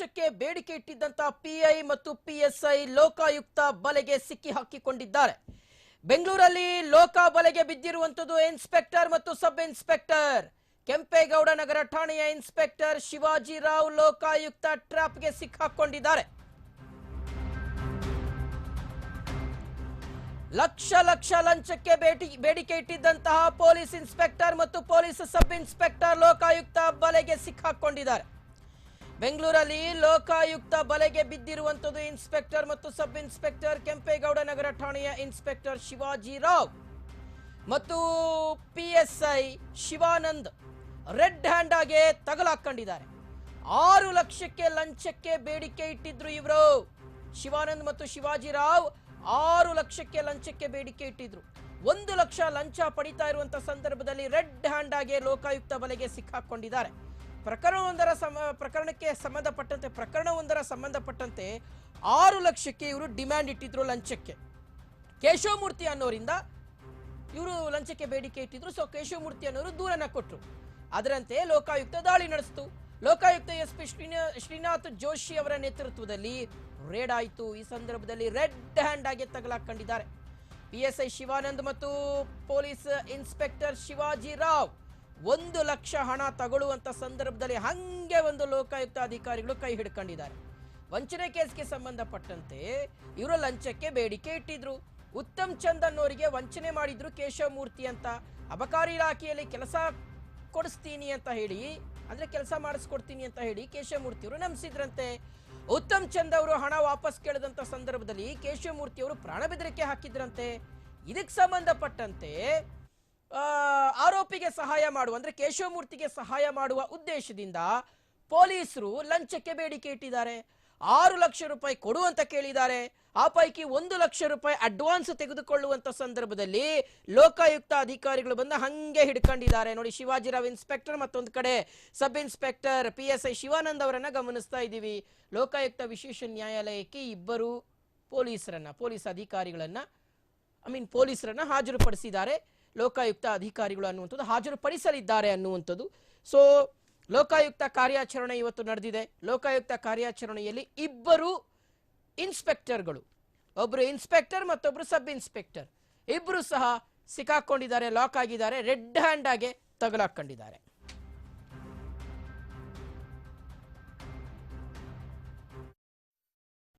ಲಂಚಕ್ಕೆ ಬೇಡಿಕೆ ಇಟ್ಟಿದ್ದಂತಹ ಪಿಐ ಮತ್ತು ಪಿಎಸ್ಐ ಲೋಕಾಯುಕ್ತ ಬಲೆಗೆ ಸಿಕ್ಕಿ ಹಾಕಿಕೊಂಡಿದ್ದಾರೆ. ಬೆಂಗಳೂರಲ್ಲಿ ಲೋಕ ಬಲೆಗೆ ಬಿದ್ದಿರುವಂತದ್ದು ಇನ್ಸ್ಪೆಕ್ಟರ್ ಮತ್ತು ಸಬ್ ಇನ್ಸ್ಪೆಕ್ಟರ್. ಕೆಂಪೇಗೌಡ ನಗರ ಠಾಣೆಯ ಇನ್ಸ್ಪೆಕ್ಟರ್ ಶಿವಾಜಿರಾವ್ ಲೋಕಾಯುಕ್ತ ಟ್ರಾಪ್ಗೆ ಸಿಕ್ಕಾಕೊಂಡಿದ್ದಾರೆ ಲಕ್ಷ ಲಕ್ಷ ಲಂಚಕ್ಕೆ ಬೇಟಿ, ಬೇಡಿಕೆ ಇಟ್ಟಿದ್ದಂತಹ ಪೊಲೀಸ್ ಇನ್ಸ್ಪೆಕ್ಟರ್ ಮತ್ತು ಪೊಲೀಸ್ ಸಬ್ ಇನ್ಸ್ಪೆಕ್ಟರ್ ಲೋಕಾಯುಕ್ತ ಬಲೆಗೆ ಸಿಕ್ಕಾಕೊಂಡಿದ್ದಾರೆ ಬೆಂಗಳೂರಲ್ಲಿ ಲೋಕಾಯುಕ್ತ ಬಲೆಗೆ ಬಿದ್ದಿರುವಂತದ್ದು ಇನ್ಸ್ಪೆಕ್ಟರ್ ಮತ್ತು ಸಬ್ ಇನ್ಸ್ಪೆಕ್ಟರ್ ಕೆಂಪೇಗೌಡ ನಗರ ಠಾಣೆಯ ಇನ್ಸ್ಪೆಕ್ಟರ್ ಶಿವಾಜಿರಾವ್ ಮತ್ತು ಪಿಎಸ್ಐ ಶಿವಾನಂದ್ ರೆಡ್ ಹ್ಯಾಂಡ್ ಆಗಿ ತಗಲಾಕೊಂಡಿದ್ದಾರೆ ಆರು ಲಕ್ಷಕ್ಕೆ ಲಂಚಕ್ಕೆ ಬೇಡಿಕೆ ಇಟ್ಟಿದ್ರು ಇವರು. ಶಿವಾನಂದ್ ಮತ್ತು ಶಿವಾಜಿರಾವ್ ಆರು ಲಕ್ಷಕ್ಕೆ ಲಂಚಕ್ಕೆ ಬೇಡಿಕೆ ಇಟ್ಟಿದ್ರು. ಒಂದು ಲಕ್ಷ ಲಂಚ ಪಡಿತಾ ಇರುವಂತ ಸಂದರ್ಭದಲ್ಲಿ ರೆಡ್ ಹ್ಯಾಂಡ್ ಆಗಿ ಲೋಕಾಯುಕ್ತ ಬಲೆಗೆ ಸಿಕ್ಕಾಕೊಂಡಿದ್ದಾರೆ. ಪ್ರಕರಣವೊಂದರ ಸಮ, ಪ್ರಕರಣಕ್ಕೆ ಸಂಬಂಧಪಟ್ಟಂತೆ, ಪ್ರಕರಣವೊಂದರ ಸಂಬಂಧಪಟ್ಟಂತೆ ಆರು ಲಕ್ಷಕ್ಕೆ ಇವರು ಡಿಮ್ಯಾಂಡ್ ಇಟ್ಟಿದ್ರು ಲಂಚಕ್ಕೆ. ಕೇಶವಮೂರ್ತಿ ಅನ್ನೋರಿಂದ ಇವರು ಲಂಚಕ್ಕೆ ಬೇಡಿಕೆ ಇಟ್ಟಿದ್ರು, ಸೊ ಕೇಶವಮೂರ್ತಿ ಅನ್ನೋರು ದೂರನ ಕೊಟ್ಟರು ಅದರಂತೆ ಲೋಕಾಯುಕ್ತ ದಾಳಿ ನಡೆಸಿತು. ಲೋಕಾಯುಕ್ತ ಎಸ್ ಪಿ ಶ್ರೀನಾ, ಶ್ರೀನಾಥ್ ಜೋಶಿ ಅವರ ನೇತೃತ್ವದಲ್ಲಿ ರೇಡ್ ಆಯಿತು. ಈ ಸಂದರ್ಭದಲ್ಲಿ ರೆಡ್ ಹ್ಯಾಂಡ್ ಆಗಿ ತಗಲಾಕೊಂಡಿದ್ದಾರೆ. ಪಿಎಸ್ಐ ಶಿವಾನಂದ್ ಮತ್ತು ಪೊಲೀಸ್ ಇನ್ಸ್ಪೆಕ್ಟರ್ ಶಿವಾಜಿ ರಾವ್ ಒಂದು ಲಕ್ಷ ಹಣ ತಗೊಳ್ಳುವಂಥ ಸಂದರ್ಭದಲ್ಲಿ ಹಂಗೆ ಒಂದು ಲೋಕಾಯುಕ್ತ ಅಧಿಕಾರಿಗಳು ಕೈ ಹಿಡ್ಕೊಂಡಿದ್ದಾರೆ. ವಂಚನೆ ಕೇಸ್ಗೆ ಸಂಬಂಧಪಟ್ಟಂತೆ ಇವರು ಲಂಚಕ್ಕೆ ಬೇಡಿಕೆ ಇಟ್ಟಿದ್ರು. ಉತ್ತಮ್ ಚಂದ್ ಅನ್ನೋರಿಗೆ ವಂಚನೆ ಮಾಡಿದ್ರು ಕೇಶವಮೂರ್ತಿ ಅಂತ. ಅಬಕಾರಿ ಇಲಾಖೆಯಲ್ಲಿ ಕೆಲಸ ಕೊಡಿಸ್ತೀನಿ ಅಂತ ಹೇಳಿ, ಅಂದ್ರೆ ಕೆಲಸ ಮಾಡಿಸ್ಕೊಡ್ತೀನಿ ಅಂತ ಹೇಳಿ ಕೇಶವಮೂರ್ತಿ ಅವರು ನಂಬಿಸಿದ್ರಂತೆ ಉತ್ತಮ್ ಚಂದ್ ಅವರು ಹಣ ವಾಪಸ್ ಕೇಳಿದಂತ ಸಂದರ್ಭದಲ್ಲಿ ಕೇಶವಮೂರ್ತಿ ಅವರು ಪ್ರಾಣ ಬೆದರಿಕೆ ಹಾಕಿದ್ರಂತೆ. ಇದಕ್ಕೆ ಸಂಬಂಧಪಟ್ಟಂತೆ ಆರೋಪಿಗೆ ಸಹಾಯ ಮಾಡುವ, ಅಂದ್ರೆ ಕೇಶವಮೂರ್ತಿಗೆ ಸಹಾಯ ಮಾಡುವ ಉದ್ದೇಶದಿಂದ ಪೊಲೀಸರು ಲಂಚಕ್ಕೆ ಬೇಡಿಕೆ ಇಟ್ಟಿದ್ದಾರೆ. ಆರು ಲಕ್ಷ ರೂಪಾಯಿ ಕೊಡುವಂತ ಕೇಳಿದ್ದಾರೆ. ಆ ಪೈಕಿ ಒಂದು ಲಕ್ಷ ರೂಪಾಯಿ ಅಡ್ವಾನ್ಸ್ ತೆಗೆದುಕೊಳ್ಳುವಂತ ಸಂದರ್ಭದಲ್ಲಿ ಲೋಕಾಯುಕ್ತ ಅಧಿಕಾರಿಗಳು ಬಂದು ಹಂಗೆ ಹಿಡ್ಕೊಂಡಿದ್ದಾರೆ. ನೋಡಿ ಶಿವಾಜಿರಾವ್ ಇನ್ಸ್ಪೆಕ್ಟರ್ ಮತ್ತೊಂದು ಕಡೆ. Sub inspector P S I Shivanand ಅವರನ್ನ ಗಮನಿಸ್ತಾ ಇದ್ದೀವಿ. ಲೋಕಾಯುಕ್ತ ವಿಶೇಷ ನ್ಯಾಯಾಲಯಕ್ಕೆ ಇಬ್ಬರು ಪೊಲೀಸರನ್ನ, ಪೊಲೀಸ್ ಅಧಿಕಾರಿಗಳನ್ನ ಐ ಮೀನ್ ಪೊಲೀಸರನ್ನ ಹಾಜರುಪಡಿಸಿದ್ದಾರೆ. ಲೋಕಾಯುಕ್ತ ಅಧಿಕಾರಿಗಳು ಅನ್ನುವಂಥದ್ದು ಹಾಜರುಪಡಿಸಲಿದ್ದಾರೆ ಅನ್ನುವಂಥದ್ದು. ಸೊ ಲೋಕಾಯುಕ್ತ ಕಾರ್ಯಾಚರಣೆ ಇವತ್ತು ನಡೆದಿದೆ. ಲೋಕಾಯುಕ್ತ ಕಾರ್ಯಾಚರಣೆಯಲ್ಲಿ ಇಬ್ಬರು ಇನ್ಸ್ಪೆಕ್ಟರ್ಗಳು ಒಬ್ಬರು ಇನ್ಸ್ಪೆಕ್ಟರ್ ಮತ್ತೊಬ್ಬರು ಸಬ್ ಇನ್ಸ್ಪೆಕ್ಟರ್. ಇಬ್ಬರು ಸಹ ಸಿಕ್ಕಾಕೊಂಡಿದ್ದಾರೆ, ಲಾಕ್ ಆಗಿದ್ದಾರೆ, ರೆಡ್ ಹ್ಯಾಂಡ್ ಆಗಿ ತಗಲಾಕೊಂಡಿದ್ದಾರೆ.